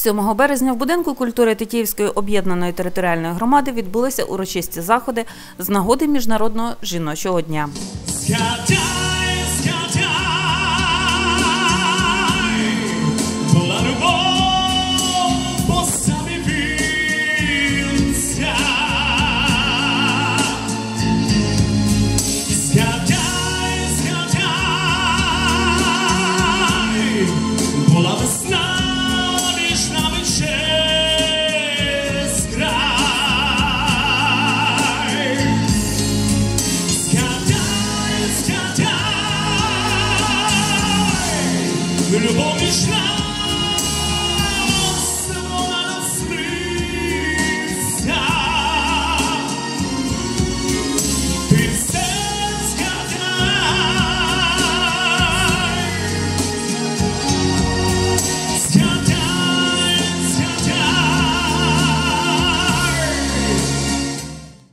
7 березня в будинку культури Тетіївської об'єднаної територіальної громади відбулися урочисті заходи з нагоди міжнародного жіночого дня.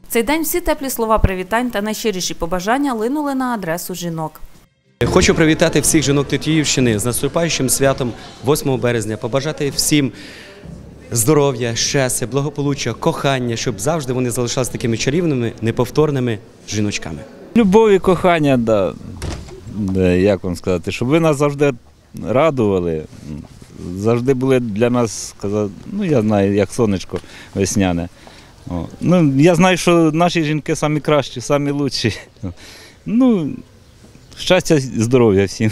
Цей день всі теплі слова привітань та найщиріші побажання линули на адресу жінок. Хочу привітати всіх жінок Тетіївщини з наступаючим святом 8 березня, побажати всім здоров'я, щастя, благополуччя, кохання, щоб завжди вони залишалися такими чарівними, неповторними жіночками. Любов і кохання, да. Да, як вам сказати, щоб ви нас завжди радували, завжди були для нас, сказати, ну я знаю, як сонечко весняне. О. Ну, я знаю, що наші жінки самі кращі, самі лучші. Ну, щастя, здоров'я всім.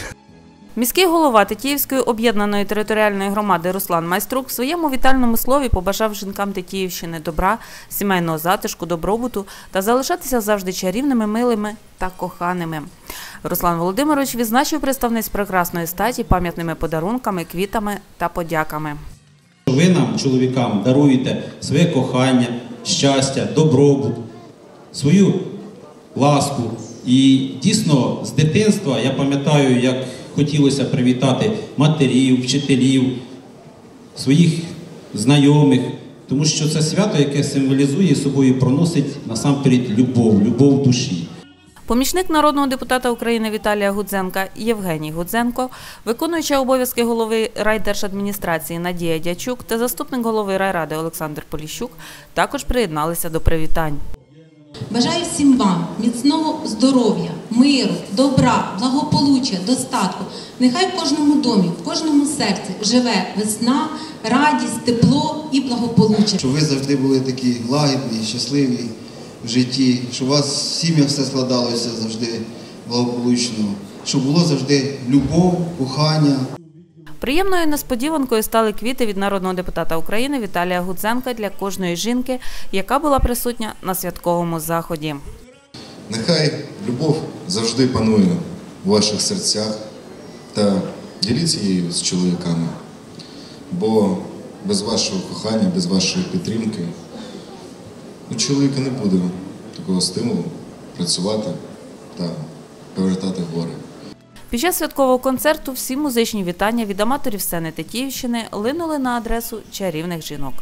Міський голова Тетіївської об'єднаної територіальної громади Руслан Майструк в своєму вітальному слові побажав жінкам Тетіївщини добра, сімейного затишку, добробуту та залишатися завжди чарівними, милими та коханими. Руслан Володимирович відзначив представниць прекрасної статі пам'ятними подарунками, квітами та подяками. Ви нам, чоловікам, даруєте своє кохання, щастя, добробут, свою ласку. І дійсно з дитинства я пам'ятаю, як хотілося привітати матерів, вчителів, своїх знайомих, тому що це свято, яке символізує собою, проносить насамперед любов, любов душі. Помічник народного депутата України Віталія Гудзенка Євгеній Гудзенко, виконуюча обов'язки голови райдержадміністрації Надія Дячук та заступник голови райради Олександр Поліщук також приєдналися до привітань. Бажаю всім вам міцного здоров'я, миру, добра, благополуччя, достатку. Нехай в кожному домі, в кожному серці живе весна, радість, тепло і благополуччя. щоб ви завжди були такі лагідні, щасливі в житті, щоб у вас в сім'ях все складалося завжди благополучно, щоб було завжди любов, кохання. Приємною несподіванкою стали квіти від народного депутата України Віталія Гудзенка для кожної жінки, яка була присутня на святковому заході. Нехай любов завжди панує у ваших серцях та діліться її з чоловіками. Бо без вашого кохання, без вашої підтримки у чоловіка не буде такого стимулу працювати та повертати гори. Під час святкового концерту всі музичні вітання від аматорів сцени Тетіївщини линули на адресу чарівних жінок.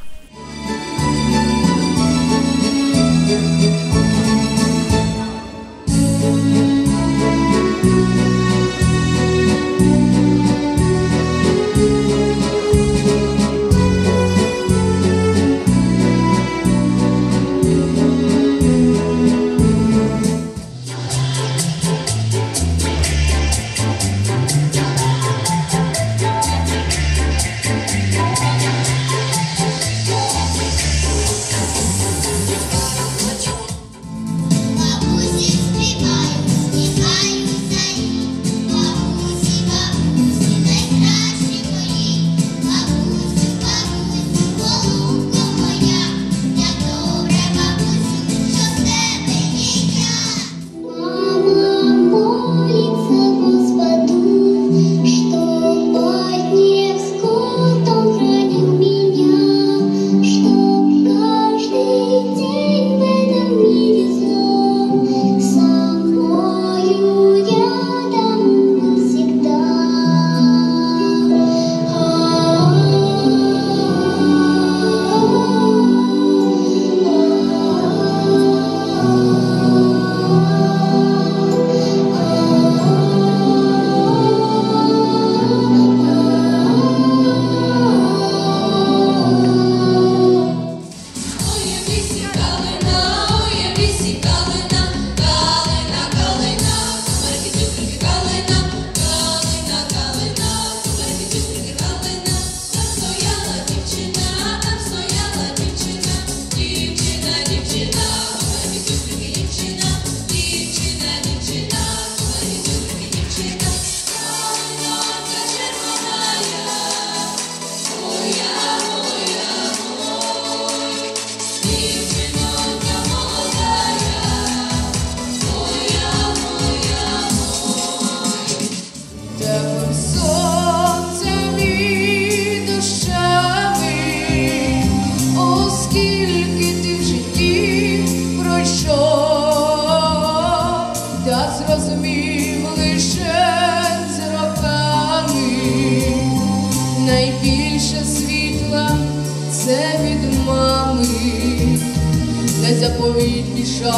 Найзаповітніша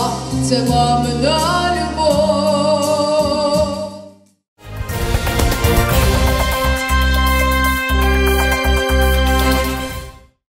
це мамина любов.